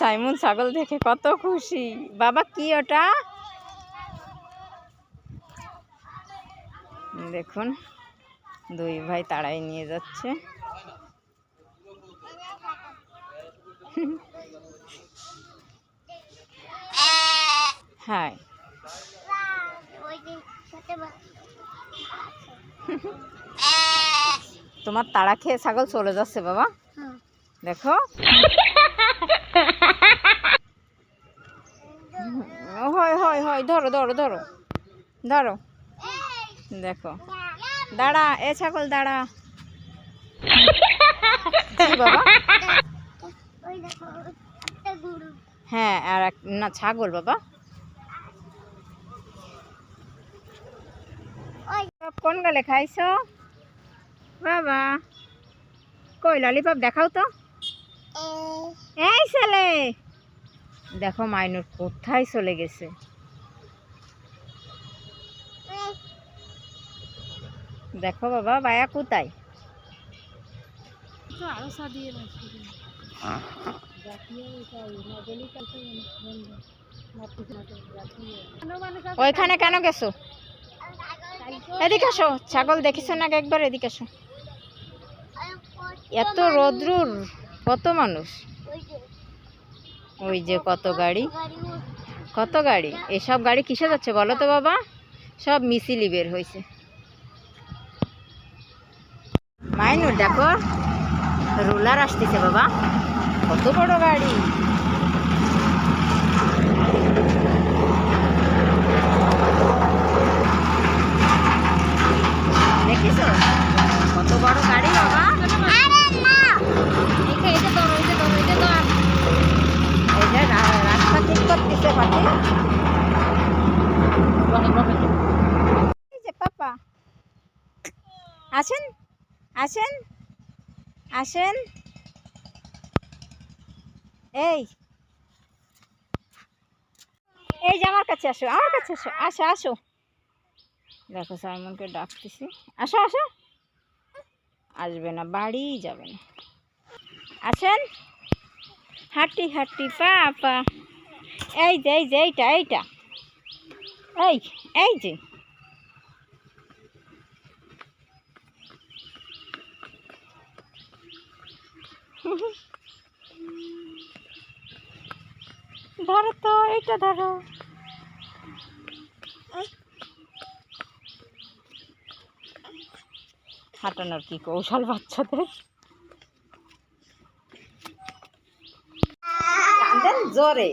Simon ছাগল দেখে কত খুশি। বাবা কি ওটা? দেখুন দুই ভাই তাড়াই নিয়ে যাচ্ছে। হ্যাঁ তোমার তাড়া খেয়ে ছাগল চলে যাচ্ছে বাবা। দেখো। হয় হয় হয় ধরো ধরো ধরো ধরো। দেখো। দাঁড়া এ ছাগল দাঁড়া। বাবা? হ্যাঁ আর এক- না ছাগল বাবা। কোন গেলে খাইছো? বাবা। কই ললিপপ দেখাও তো। এই ছেলে। দেখো মাইনুর কোথায় চলে গেছে। দেখো বাবা বায়া কোথায়? ওইখানে কেন গেছো? এদিকে আসো ছাগল দেখিস না একবার? এদিকে আসো। এত রোদ্রুর কত মানুষ? ওই যে কত গাড়ি? কত গাড়ি? এসব গাড়ি কিসে যাচ্ছে বলো তো বাবা? সব মিছিলি বের হয়েছে মাইনুর দেখো, রোলার আসতেছে বাবা। কত বড় গাড়ি দেখিস কত বড় গাড়ি বাবা এই যে ধরো এই যে ধরো এই যে ধর এই যে রা- রাস্তা ঠিক করতেছে পাখি এই যে পাপা আসেন আসেন আসেন। এই। এই যে আমার কাছে আসো, আমার কাছে আসো আসো আসো। দেখো, সাইমনকে ডাকতেছি। আসো আসো। আসবে না বাড়ি যাবে না। আসেন। হাঁটি হাঁটি পা এই যে এই যে, এইটা এইটা। এই এই যে। ধরো তো এইটা ধরো। হাঁটানোর কি কৌশল বাচ্চাদের? জোরে।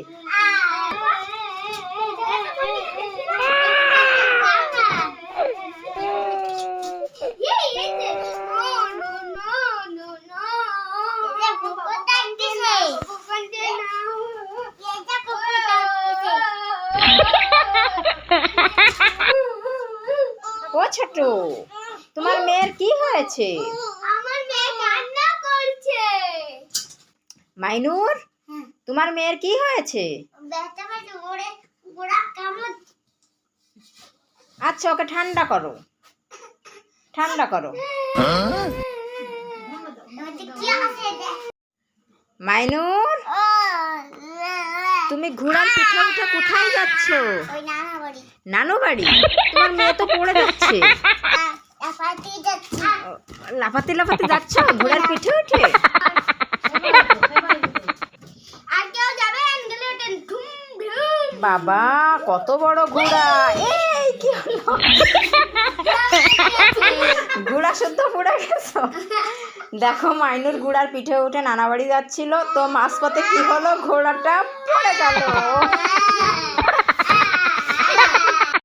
ছোট? তোমার মেয়ের কি হয়েছে? আমার মেয়ে কান্না করছে। মাইনুর তোমার মেয়ের কি হয়েছে? আচ্ছা ওকে ঠান্ডা করো। ঠান্ডা করো। আছে? দেখ। মাইনুর? ঘোড়ার পিঠে উঠে কোথায় যাচ্ছ? নানু বাড়ি। তোমার মেয়ে তো পড়ে যাচ্ছে। পার্টি যাচ্ছে। লাফাতে লাফাতে যাচ্ছ? ঘোড়ার পিঠে উঠে? বাবা কত বড় ঘোড়া। কি হলো? ঘোড়া শুদ্ধ পুড়ে গেছো? দেখো, মাইনুর গুড়ার পিঠে উঠে নানা বাড়ি যাচ্ছিল, তো মাঝপথে কি হলো? ঘোড়াটা পড়ে গেল।